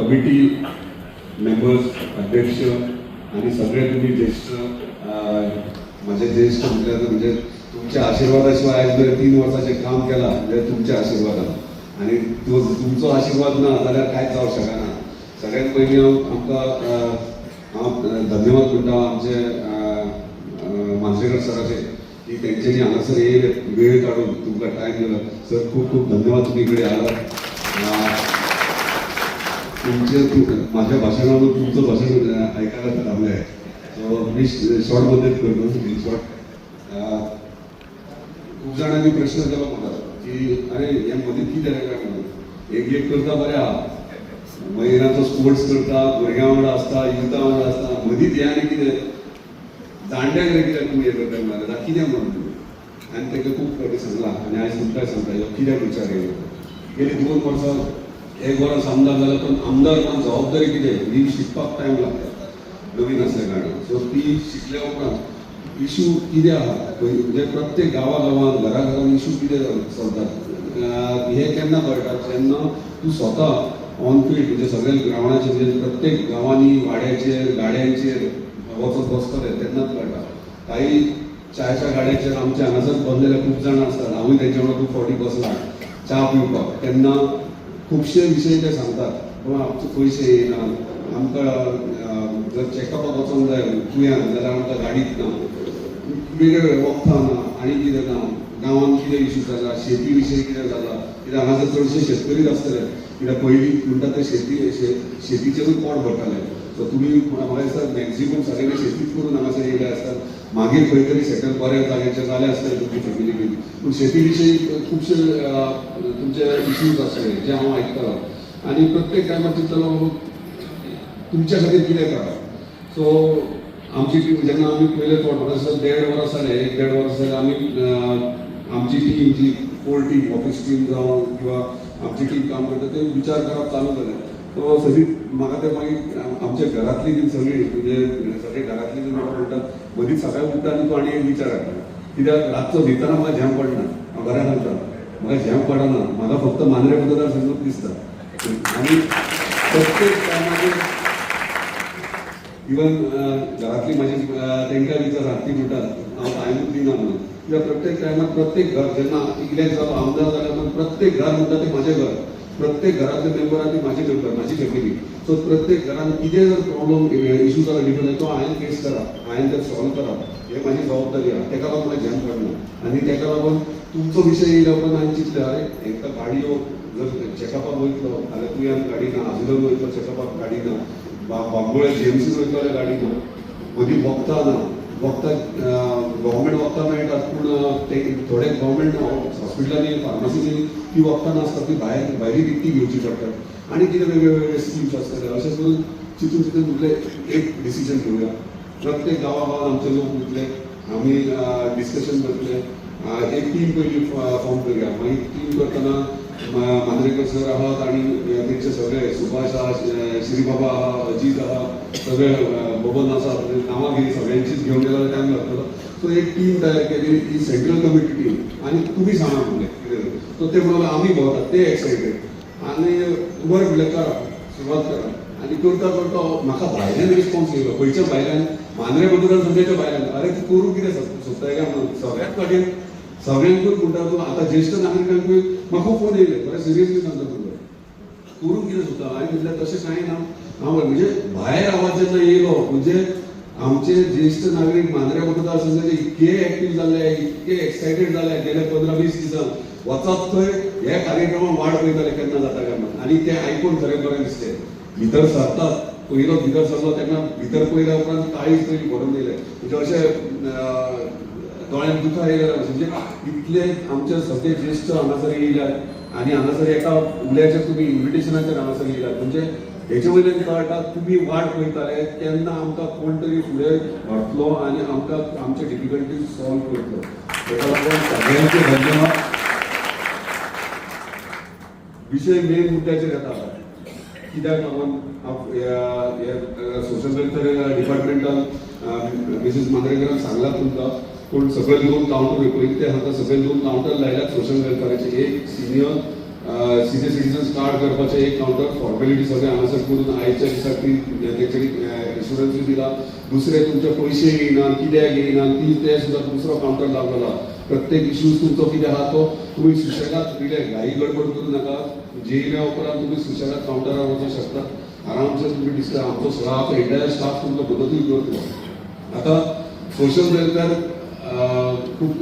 Committee members अध्यक्ष आणि सगळे तुम्ही ज्येष्ठ माझे ज्येष्ठ म्हटलं तर म्हणजे तुमच्या आशीर्वादाशिवाय आजपर्यंत तीन वर्षाचे काम केला म्हणजे तुमच्या आशीर्वादान. आणि तो तुमचो आशीर्वाद ना जाल्यार कांयच जावं शकना सगळ्यात पयलीं हांव आमकां हांव धन्यवाद म्हणटा आमचे मांजरेकर सराचे की त्यांच्यानी हांगासर येयले वेळ काढून तुमकां टायम दिला. सर खूप खूप धन्यवाद तुम्ही इकडे आला तुमचे माझ्या भाषणावर तुमचं भाषण ऐकायला तर थांबलं आहे. सो मी शॉर्टमध्येच करतो शॉर्ट खूप जणांनी प्रश्न केला मला की अरे या मध्ये कितें आहे काय म्हणून एक एक करता बरें आहा स्पोर्ट्स करता भुरग्यां वांगडा आसता युथा वांगडा आसता मदींच हे आनी कितें जाणट्यांक रे कित्याक तुमी हे करता म्हणून आतां कितें म्हणून तुमी आनी ताका खूब फावटी सांगलां आनी आयज तुमकां सांगता ह्यो कित्याक विचार येयलो गेली दोन वर्सां एक वर्स आमदार जालो पण आमदार पण जबाबदारी कितें ही शिकपाक टायम लागता नवीन असल्या कारणान. सो ती शिकल्या उपरांत इशू कितें आहा? पय- म्हणजे प्रत्येक गांवा गांवांत घरा घरान इशू कितें चलतात हे केन्ना कळटा जेन्ना तूं स्वता ऑन फील्ड म्हणजे सगळ्या ग्रावंडाचेर म्हणजे प्रत्येक गांवांनी वाड्याचेर गाड्यांचेर वचत बसतले तेन्नाच कळटा काही चायच्या गाड्यांचेर आमच्या हांगासर बसलेले खूप जाण आसतात हांवूय तेंच्या वांगडा खूब फावटी बसला च्या पिवपाक तेन्ना खुबशे विशय ते सांगतात. पूण आमचे पयशे येयना आमकां जर चॅकअपाक वचोंक जाय तुयेन जाल्यार आमकां गाडीच ना वेगळे वखदां ना आनी कितें ना गांवांत कितें इश्यू जाला शेती विशयी कितें जाला कित्याक हांगासर चडशे शेतकरीच आसतले कित्याक पयलीं म्हणटा ते शेती शेतीचेरूच पोट भरताले सो तुमी म्हाका दिसता मॅक्झिमम सगळे शेतीच करून हांगासर येयले आसतात मागीर खंय तरी सेटल बऱ्या जाग्याचेर जाले आसतले तुमची फॅमिली बी पूण शेती विशयी खुबशे तुमचे इश्यूज आसतले जे हांव आयकतालो आनी प्रत्येक टायमार चिंतलो तुमच्या खातीर कितें करा सो आमची टीम जेन्ना आमी पयले फावट म्हाका दिसता देड वर्स जाले एक देड वर्स जाले आमी आमची टीम जी कोर टीम ऑफिस टीम जावं किंवा आमची टीम काम करता ते विचार करप चालू जाले तो सगळी म्हाका ते मागीर आमच्या घरातली जी सगळी म्हणजे सगळे घरातली जी म्हाका म्हणटात मदींच सकाळी उठता आनी तूं आनी एक विचार हाडटा कित्याक रातचो न्हिदताना म्हाका झेम पडना हांव घरा घालता म्हाका झेम पडना म्हाका फक्त मांद्रे मतदार संघ दिसता. आनी प्रत्येक टायमाचेर इवन घरातली माझी तेंकां विचारात ती म्हणटात हांव टायमूच दिना म्हणून. कित्याक प्रत्येक टायमार प्रत्येक घर जेन्ना इलेक्ट जालो आमदार जाल्यार प्रत्येक घर म्हणटा ते म्हाजें घर. प्रत्येक घरातले मेंबर आहा ती म्हाजी मेंबर म्हाजी फॅमिली सो प्रत्येक घरान कितें जर प्रॉब्लम इशू जाला डिफरंट तो हांवें फेस करप हांवें तर सॉल्व करप हे म्हाजी जबाबदारी आहा. तेका लागून म्हाका ध्यान पडना आनी तेका लागून तुमचो विशय येयल्या उपरांत हांवें चिंतलें अरे हेंकां गाडयो जर चॅकअपाक वयतलो जाल्यार तुवें गाडी ना आजुलून वयतलो चॅकअपाक गाडी ना बा- बांबोळे जीएमसी वयतलो जाल्यार गाडी ना मदीं वखदां ना वखदां गव्हर्मेंट वखदां मेळटात पूण ते थोडे गव्हर्मेंट हॉस्पिटलांनी फार्मासीनी ती वखदां नासतात ती भायर भायली विकती घेवची पडटात आनी कितें वेगळे वेगळे स्किम्स आसतले अशें करून चितून तितून तुगले एक डिसिजन घेवया प्रत्येक गांवा गांवांत आमचे लोक उरले आमी डिस्कशन करतले एक टीम पयली फॉर्म करूया. मागीर टीम करतना मांद्रेकर सर आहात आणि त्यांचे सगळे सुभाष आहा श्रीबाबा आहा अजीत आहा सगळे बबन आसा नामागिरी सगळ्यांचीच घेवन गेला टायम लागतलो सो एक टीम तयार केली ती सेंट्रल कमिटी टीम आणि तुम्ही सांगा म्हणले कितें सो ते म्हणाले आम्ही भोंवतात ते एक्सायटेड आनी बरें म्हणलें करा सुरवात करा. आनी करता करता म्हाका भायल्यान रिस्पॉन्स येयलो खंयच्या भायल्यान मांद्रे मतदार संघाच्या भायल्यान अरे तूं करूं कितें सोदताय काय म्हणून? सगळ्यात फाटीं सगळ्यांकडून म्हणटा आता आतां ज्येश्ठ नागरिकांकूय म्हाका फोन येयले बरें सिरियसली सांगता तुमकां करून कितें सुद्दां हांवें म्हटल्यार तशें कांय ना. हांव म्हणजे भायर आवाज जेन्ना येयलो म्हणजे आमचे ज्येष्ठ नागरीक मांद्रे मतदारसंघाचे इतके एक्टीव जाले इतके एक्सायटेड जाले गेले पंदरा वीस दिसान वचत थंय हे कार्यक्रमाक वाट पळयताले केन्ना जाता काय म्हणून आनी ते आयकून खरें बरें दिसलें भितर सरतात पयलो भितर सरलो तेन्ना भितर पयल्या उपरांत काळीज तरी भरून येयले म्हणजे अशें दोळ्यांत दुखां येयला म्हणजे इतले आमचे सगळे ज्येष्ठ हांगासर येयल्यात आनी हांगासर एका उल्याचेर तुमी इन्विटेशनाचेर हांगासर येयल्यात म्हणजे हेजे वयल्यान कळटा तुमी वाट पळयताले तेन्ना आमकां कोण तरी फुडें व्हरतलो आनी आमकां आमचे डिफिकल्टीज सॉल्व करतलो तेका लागून सगळ्यांचे धन्यवाद. विशय मेन मुद्द्याचेर येता कित्याक लागून सोशल वेलफेअर डिपार्टमेंटान मिसीस मांद्रेकरान सांगलां तुमकां पूण सगळे दोन कावंटर विपरीत ते हांगा सगळे दोन कावंटर लायल्यात सोशल वेलफेअराचे एक सिनियर सिनियर सिटीजन्स कार्ड करपाचें एक कावंटर फॉर्मेलिटी सगळें हांगासर करून आयच्या दिसा ती तेंच्यांनी इन्शुरन्सूय दिला. दुसरे तुमचे पयशे येयना कित्याक येयना ती ते सुद्दां दुसरो कावंटर लावलेला. प्रत्येक इश्यूज तुमचो कितें आहा तो तुमी सुशेगाद रिलॅक्स घाई गडबड करूं नाका. जेयल्या उपरांत तुमी सुशेगाद कावंटरार वचूंक शकता. आरामसे तुमी डिस्कस आमचो स्टाफ एंटायर स्टाफ तुमचो मदतूय करतलो आता सोशल वेलफेअर खूप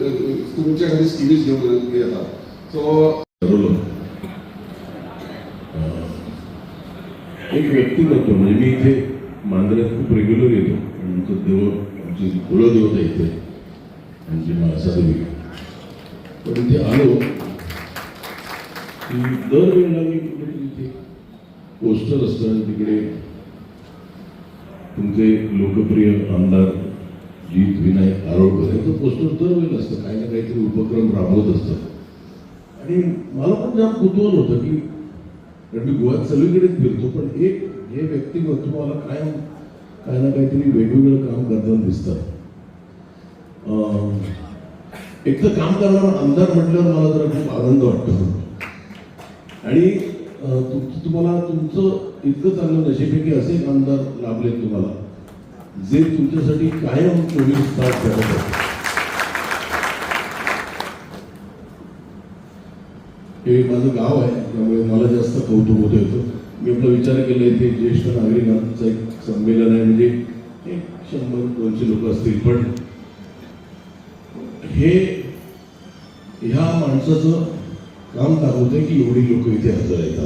तुमच्या घरी स्किमीज घेऊन येतात सो ठरवलं अं, एक व्यक्तिमत्व म्हणजे मी इथे मांजऱ्यात खूप रेग्युलर येतो. आमचं देव आमची कुलदेवता इथे. म्हणजे आमची माळसादेवी पण इथे आलो की दरवेळेला मी कुठेतरी इथे पोस्टर असतं आणि तिकडे. तुमचे लोकप्रिय आमदार जीत विनायक आरोग्य यांचं पोस्टर होईल असतं काही ना काहीतरी उपक्रम राबवत असतात आणि मला पण जाम कुतूहल होतं की कारण मी गोव्यात सगळीकडेच फिरतो पण एक हे व्यक्तिमत्व मला कायम काही ना काहीतरी वेगवेगळं काम करताना दिसतात एक तर काम करणारा आमदार म्हटल्यावर मला जरा खूप आनंद वाटतो. आणि तुम्हाला तुमचं इतकं चांगलं नशीब आहे की असे एक आमदार लाभले तुम्हाला. जे तुमच्यासाठी कायम चोवीस तास करत आहेत हे माझं गाव आहे त्यामुळे मला जास्त कौतुक होतं येतं मी आपला विचार केला इथे ज्येष्ठ नागरिकांचं एक संमेलन आहे म्हणजे एक शंभर दोनशे लोक असतील. पण हे ह्या माणसाचं काम दाखवतंय की एवढी लोक इथे हजर आहेत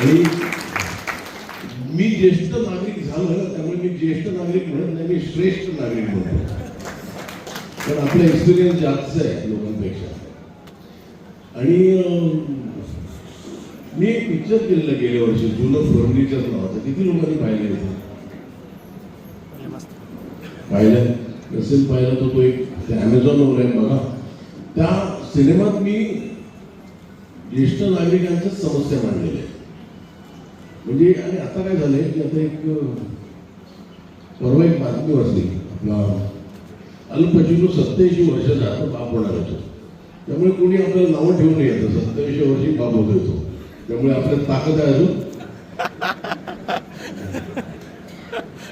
आणि मी ज्येष्ठ नागरिक झालो त्यामुळे मी ज्येष्ठ नागरिक म्हणत नाही मी श्रेष्ठ नागरिक म्हणतो पण आपला एक्सपिरियन्स जास्त आहे लोकांपेक्षा. आणि मी एक पिक्चर केलेलं गेल्या वर्षी जुनं फर्निचर नावाचं किती लोकांनी पाहिलं होतं? पाहिलं? नसेल पाहिलं तर तो एक ॲमेझॉनवर आहे बघा. त्या सिनेमात मी ज्येष्ठ नागरिकांच्याच समस्या मांडलेल्या आहेत म्हणजे आणि आता काय झालंय की आता एक परवा एक बातमी वाचली. आपला अल्पचिनू सत्याऐंशी वर्षाचा आता बाप होणार होतो. त्यामुळे कोणी आपल्याला नावं ठेवून येतं सत्याऐंशी वर्षी बाप होतो येतो त्यामुळे आपल्याला ताकद आहे अजून.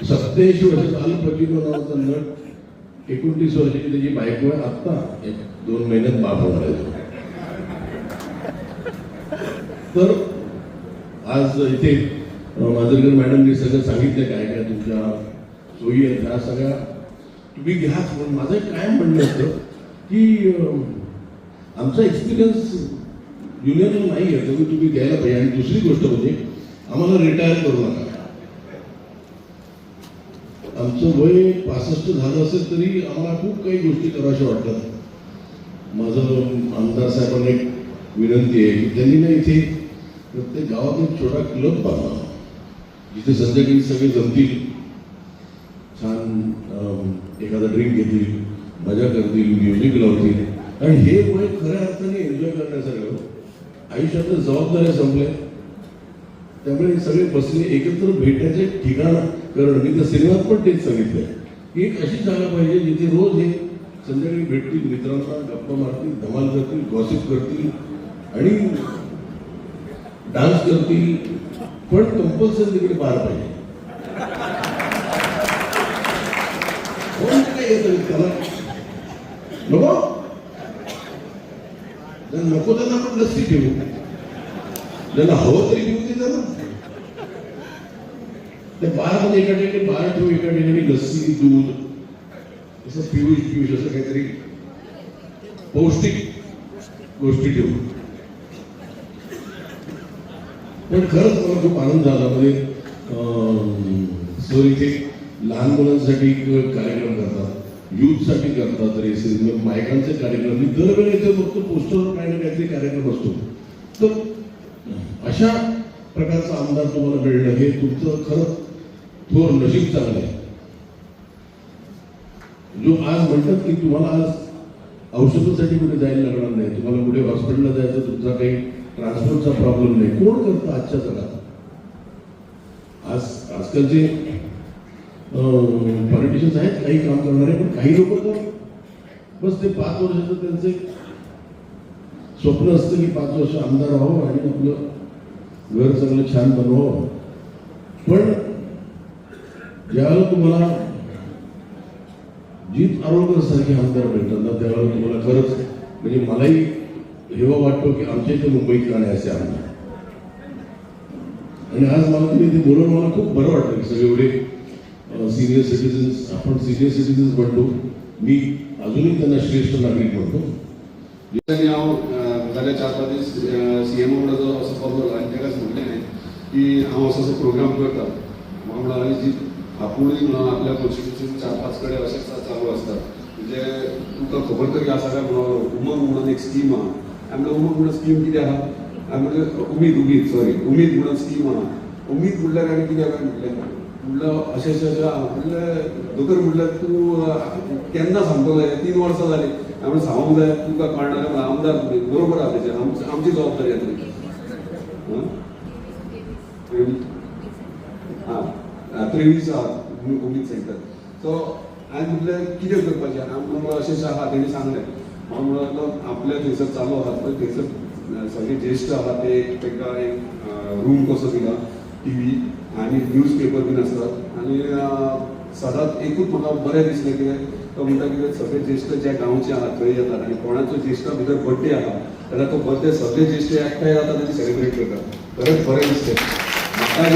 सत्याऐंशी वर्षाचा अल्पचिनू नावाचा नट एकोणतीस वर्षाची त्याची बायको आहे. आत्ता एक दोन महिन्यात बाप होणार आहे. तर आज इथे अं, मांजरकर मॅडमनी सगळं सांगितलं काय काय तुमच्या सोयी आहेत ह्या सगळ्या. तुम्ही घ्याच पण माझं काय कायम म्हणणं होतं की आमचा एक्सपिरियन्स ज्युनियरला नाही आहे त्यामुळे तुम्ही घ्यायला पाहिजे. आणि दुसरी गोष्ट म्हणजे आम्हाला रिटायर करू नका. आमचं वय पासष्ट झालं असेल तरी आम्हाला खूप काही गोष्टी कराव्याशा वाटतात. माझं आमदार साहेबांना एक विनंती आहे की त्यांनी ना इथे प्रत्येक गावात एक छोटा क्लब बांधला जिथे संध्याकाळी सगळे जमतील छान एखादा ड्रिंक घेतील मजा करतील म्युझिक लावतील. आणि हे मुळे खऱ्या अर्थाने एन्जॉय करण्यासारखं हो. आयुष्यातल्या जबाबदाऱ्या संपल्या त्यामुळे हे सगळे बसले एकत्र भेटायचे ठिकाण करणं. मी तर सिनेमात पण तेच सांगितलंय. की एक अशी जागा पाहिजे जिथे रोज हे संध्याकाळी भेटतील मित्रांना गप्पा मारतील धमाल करतील गॉसिप करतील. आणि डान्स करतील पण कंपल्सरी तिकडे पार पाहिजे. कोण काय येतं त्याला नको? नको त्यांना आपण लस्सी ठेवू. ज्यांना हवं तरी घेऊ दे त्यांना त्या बारमध्ये एका ठिकाणी बार ठेवू एका ठिकाणी लस्सी दूध असं पियुष पियुष असं काहीतरी पौष्टिक गोष्टी ठेवू. पण खरंच मला खूप आनंद झाला. म्हणजे अं, सर इथे लहान मुलांसाठी कार्यक्रम करतात युथसाठी करतात रेसेस बायकांचे कार्यक्रम. मी दरवेळी बघतो फक्त पोस्टरवर काही ना काहीतरी कार्यक्रम असतो. तर अशा प्रकारचा आमदार तुम्हाला मिळणं हे तुमचं खरंच थोर नशीब चांगलं आहे. जो आज म्हणतात की तुम्हाला आज औषधासाठी कुठे जायला लागणार नाही तुम्हाला कुठे हॉस्पिटलला जायचं तुमचा काही ट्रान्सपोर्टचा प्रॉब्लेम नाही. कोण करतं आजच्या जगात? आज आजकालचे पॉलिटिशियन्स आहेत काही काम करणारे पण काही लोक तर बस ते पाच वर्षाचं त्यांचे स्वप्न असतं की पाच वर्ष आमदार व्हावं आणि आपलं घर चांगलं छान बनवावं. पण ज्यावेळेला तुम्हाला जीत आरोग्य सारखे आमदार भेटतात ना त्यावेळेला तुम्हाला खरंच म्हणजे मलाही हेवा वाटतो की आमच्या इथे मुंबईत गाणे असे आमदार आणि आज मला तुम्ही ते बोलून मला खूप बरं वाटतं की सगळे एवढे सिनियर सिटीजन्स आपण सिनियर सिटीजन्स म्हणतो. मी अजूनही त्यांना श्रेष्ठ नागरिक म्हणतो. दिसांनी हांव अं, जाल्या चार पाच दीस सी एम वांगडा असो पावलो आनी ताकाच म्हटलें की हांव असो असो प्रोग्राम करता वांगडा आनी जी आपुणूय म्हणून आपल्या कॉन्स्टिट्युशन चार पांच कडेन अशें चालू आसता म्हणजे तुका खबर तरी आसा काय म्हणून उमंग म्हणून एक स्कीम आहा. हांवें उमेद म्हणून स्कीम कितें आहा? हांवें म्हणलें उमीद उमीद सॉरी उमीद म्हणून स्कीम आहा. उमीद म्हणल्यार आमी कितें काय म्हटलें म्हणलं अशें अशें अशें. आहा म्हणलें दोतोर म्हणल्यार तूं केन्ना सांगतलो हे? तीन वर्सां जालीं हांवें सांगूंक जाय तुका कळना आमदार बरोबर आहा तेजें आमची आमची जबाबदारी आहा आं हां? त्रेवीस आहा उमी- उमीद सो हांवें म्हटलें कितें करपाचें आमकां अशें अशें आहा तेणी सांगलें हांव म्हणलो आपल्या थंयसर चालू आहा पळय थंयसर सगळे ज्येश्ठ आहा ते तांकां एक रूम कसो दिला टी व्ही आनी न्यूज पेपर बीन आसतात आनी सदांच एकूच म्हाका बरें दिसलें कितें तो म्हणटा कितें सगळे ज्येश्ठ जे गांवचे आहात थंय येतात आनी कोणाचो ज्येश्ठा भितर बर्थडे आहा जाल्यार तो बर्थडे सगळे ज्येश्ठ एकठांय जातात आनी सेलिब्रेट करतात. खरेंच बरें दिसलें म्हाका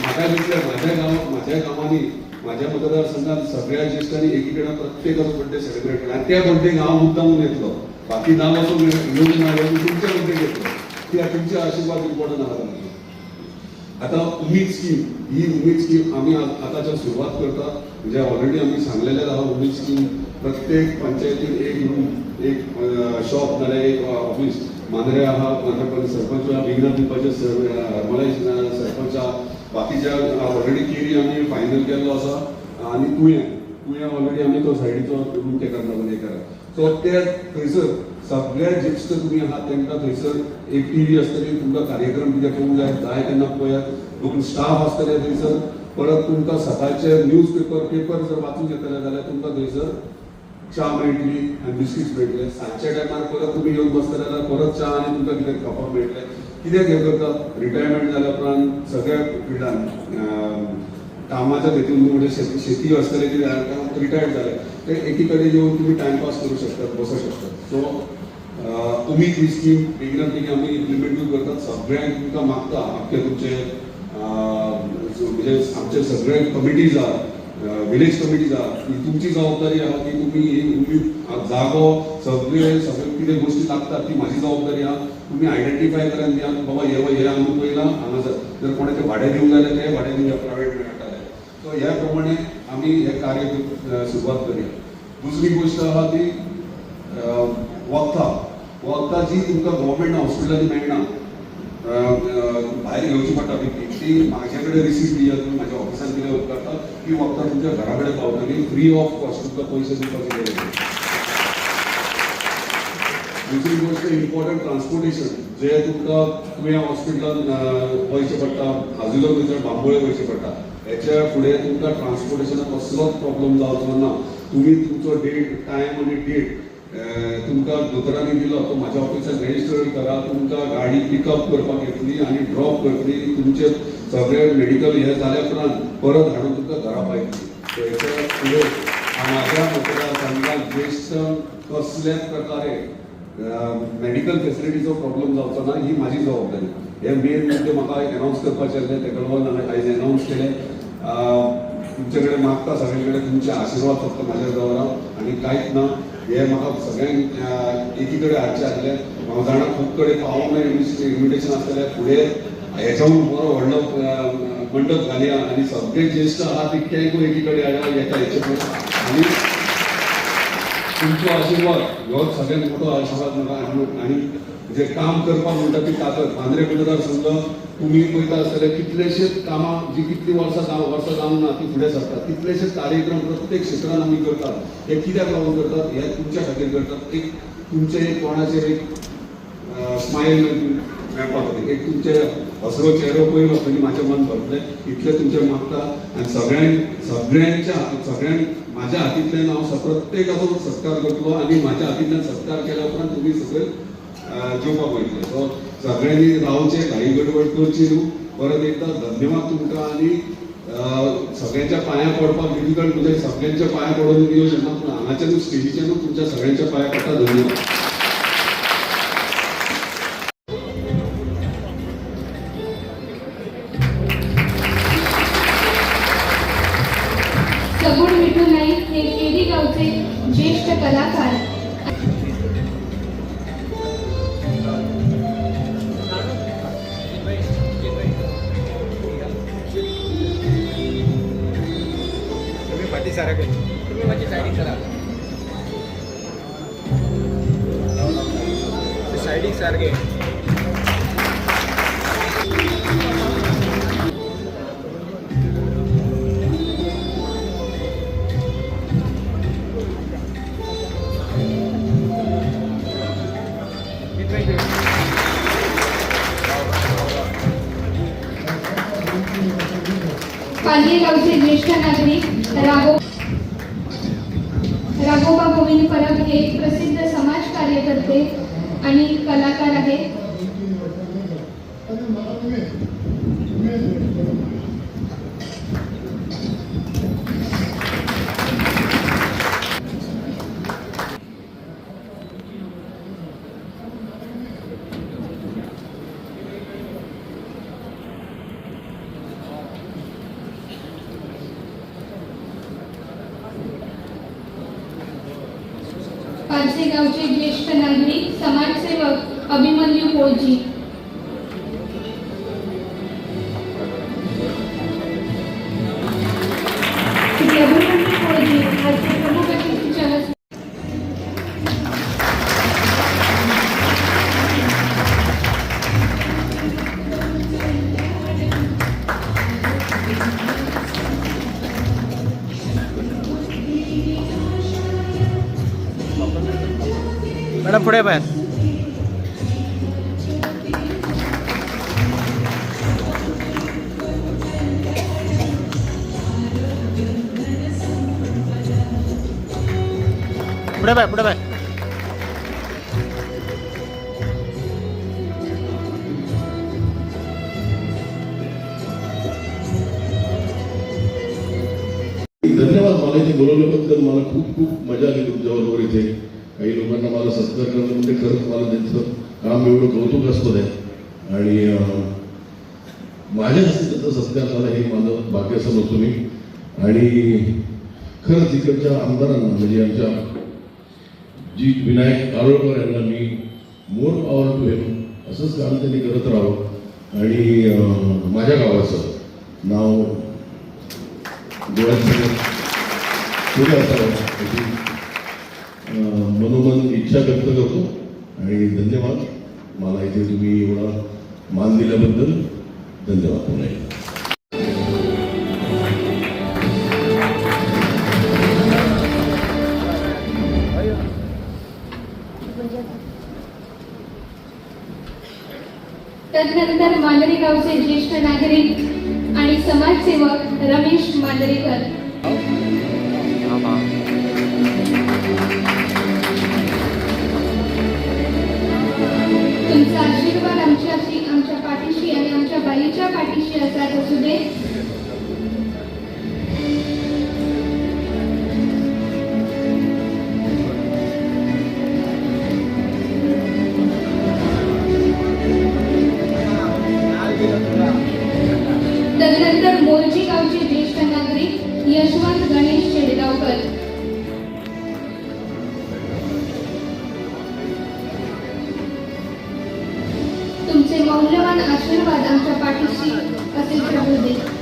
म्हाका दिसलें म्हाज्या गांवांत म्हाज्या गांवांनी म्हाज्या मतदारसंघात सगळ्या ज्येष्ठांनी एकी कडेन प्रत्येकाचो बर्थडे सेलिब्रेट केला. आनी त्या बर्थडे हांव मुद्दामून घेतलं. बाकी नांव असो येवंक तुमच्या बर्थडे घेतलो. ती तुमचे आशीर्वाद इम्पॉर्टंट आहा आता उमेद स्कीम ही उमेद स्कीम आम्ही आताच्या सुरुवात करता. म्हणजे ऑलरेडी आम्ही सांगलेलेच आहोत उमेद स्कीम प्रत्येक पंचायतीत एक रूम एक शॉप नाल्यार एक ऑफिस मांद्रे आहा मांद्रे सरपंच विघ्न दिवपाचे हरमलाय सरपंच आहा बाकीच्या ऑलरेडी केरी आम्ही फायनल केल्लो आसा आनी तुयें तुयें ऑलरेडी आमी तो सायडीचो रूम ते करता बंद करा सो ते थंयसर सगळे ज्येश्ठ तुमी आहात त्यांना थंयसर एक टी व्ही आसतली तुमकां कार्यक्रम कितें पळोवंक जाय जाय तेन्ना पळयात दोन स्टाफ आसतले थंयसर परत तुमकां सकाळचे न्यूज पेपर पेपर जर वाचूंक येतले जाल्यार तुमकां थंयसर च्या मेळटली आनी बिस्किट्स मेळटले सांजच्या टायमार परत तुमी येवन बसतले जाल्यार परत च्या आनी तुमकां कितें खावपाक मेळटलें कित्याक हें करतात रिटायरमेंट जाल्या उपरांत सगळ्या फिल्डान कामाच्या हेतून म्हणजे शेती शेती आसतले कितें रिटायर्ड जाले ते एकी कडेन येवन तुमी टायमपास करूं शकतात बसूं शकतात सो उमीद ही स्कीम बेगिनात बेगीन आमी इम्प्लिमेंटूय करतात. सगळ्यांक तुमकां मागता आख्खे तुमचे म्हणजे आमचे सगळे कमिटीज आहात विलेज कमिटी जा ही तुमची जबाबदारी आहा की तुमी ही उमीद जागो सगळे सगळे कितें गोश्टी लागतात ती म्हाजी जबाबदारी आहा. तुमी आयडेंटिफाय करान दिया बाबा हे हे आमी पयलां हांगा जर कोणाचे भाडे दिवंक जाय ते भाडे म्हणजे दिवया प्रायवेट मेळटाले सो ह्या प्रमाणे आमी हे कार्य सुरवात करूया. दुसरी गोष्ट आहा ती वखदां वखदां जी तुमकां गव्हर्मेंट हॉस्पिटलांनी मेळना भायर घेवची पडटा ती ती म्हाजे कडेन दिली दिया माझ्या म्हाज्या ऑफिसान कितें उपकारता. ती वखदां तुमच्या घरा कडेन पावतली फ्री ऑफ कॉस्ट तुमकां पयशे दिवपाची दुसरी गोष्ट इम्पॉर्टंट ट्रान्सपोर्टेशन जे तुमकां तुवें हॉस्पिटलात वयचें पडटा हाजुलो थंयसर बांबोळे पैसे पडटा हेच्या फुडें तुमकां ट्रान्सपोर्टेशनाक कसलोच प्रॉब्लेम जावचो ना तुमी तुमचो डेट टायम आनी डेट तुमकां दोतोरांनी दिलो तो म्हाज्या ऑफिसान रजिस्टर करा तुमकां गाडी पिकअप करपाक येतली आनी ड्रॉप करतली तुमचे सगळे मेडिकल हे जाल्या उपरांत परत हाडून तुमकां घरा पायतली So हेच्या फुडें म्हाज्या मतदारसंघात ज्येश्ठ कसल्याच प्रकारे मेडिकल फेसिलिटीचो प्रॉब्लेम जावचो ना ही म्हाजी जबाबदारी. हे मेन म्हणजे म्हाका एनावन्स करपाचें आसलें तेका लागून हांवें आयज अनावन्स केलें. तुमचे कडेन मागता सगळे कडेन तुमचे आशिर्वाद फक्त म्हाज्या दवरा आनी कांयच ना हे म्हाका सगळ्यांक अं, एकी कडेन हाडचें आसलें हांव जाणा खूब कडेन पावोंक ना इन्विटेशन आसतलें फुडें हेच्याहून बरो व्हडलो मंडप घालया आनी सगळे ज्येश्ठ आहा तितक्यांकूय एकी कडेन हाडया हेका हेचे आनी तुमचो आशिर्वाद हो सगळ्यात मोठो आशिर्वाद म्हाका आनी- जे काम करपाक म्हणटा ती ताकद. बांद्रे मतदारसंघ तुमी पळयता आसतले कितलेशेच कामां जी कितलीं वर्सां जावं वर्सां जावंक ना ती फुडें सरतात कितलेशेच कार्यक्रम प्रत्येक क्षेत्रान आमी करतात. हे कित्याक लागून करतात? हे तुमच्या खातीर करतात. एक तुमचे एक कोणाचेर एक स्मायल मेळपाक एक तुमचे हसरो चेहरो पयलो तरी म्हाजें मन भरतलें इतलें तुमचें मागता आनी सगळ्यांक सगळ्यांच्या हाती- सगळ्यांक म्हाज्या हातींतल्यान हांव प्रत्येकाचो सत्कार करतलो आनी म्हाज्या हातींतल्यान सत्कार केल्या उपरांत तुमी सगळे जेवपाक वयतले सो हो, सगळ्यांनी रावचे घाई गडबड करची न्हू परत एकदा धन्यवाद तुमकां आनी सगळ्यांच्या पांया पडपाक डिफिकल्ट म्हणजे सगळ्यांच्या पांया पडून दिवं शकना पूण हांगाच्यान न्हू तुमच्या सगळ्यांच्या पांया पडटा धन्यवाद. गावचे गावचे ज्येष्ठ नागरिक समाजसेवक अभिमन्यू कोळजी चला पुढे बाहेर पुढे बाय पुढे बाय धन्यवाद मला इथे बोलवल्याबद्दल मला खूप खूप मजा आली तुमच्याबरोबर इथे. काही लोकांना मला सत्कार करणं म्हणजे खरंच मला त्यांचं काम एवढं कौतुक कौतुकास्पद आहे आणि माझ्या हस्ते त्याचा सत्कार झाला हे माझं भाग्य समजतो मी. आणि खरंच इकडच्या आमदारांना म्हणजे आमच्या जी विनायक कारोळकर यांना मी मोर पॉवर टू हेम असंच काम त्यांनी करत राहावं. आणि माझ्या गावाचं नाव डोळ्यात पुढे असावं. मनोमन इच्छा व्यक्त करतो. आणि धन्यवाद. मला इथे तुम्ही एवढा मान दिल्याबद्दल धन्यवाद पुन्हा एकदा. तदनंतर मांदरेगावचे ज्येष्ठ नागरिक आणि समाजसेवक रमेश मांदरेकर आमच्याशी आमच्या पाठीशी आणि आमच्या बाईच्या पाठीशी असाच असू दे. तुमचे मौल्यवान आशीर्वाद आमच्या पाठीशी असे राहू दे.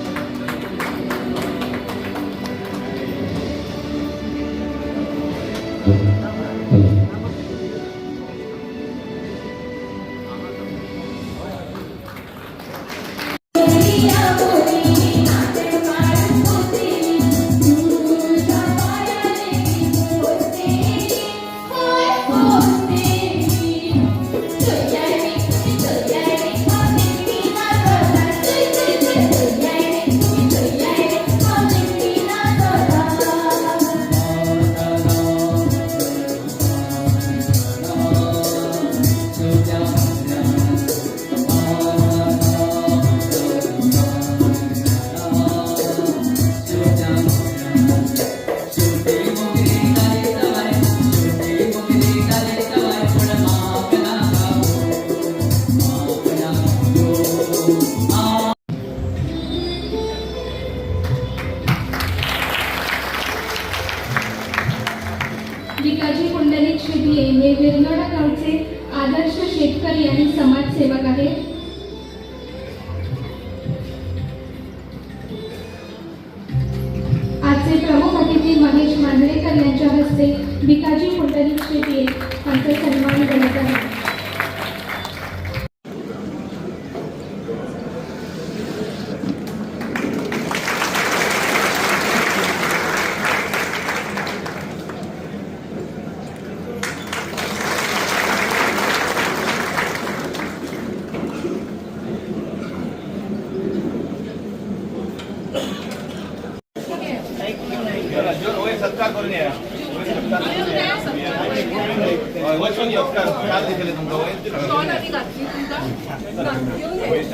हस्ते भिकाजी फुलटणी शेती आमचा सन्मान करत आहे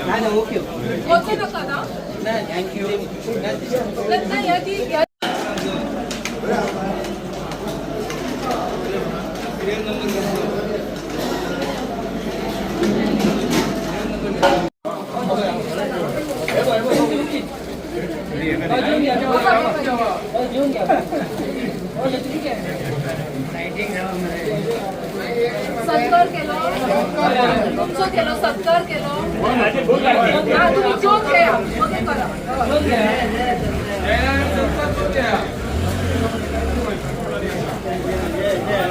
नाही ओके ओके नका ना थँक्यू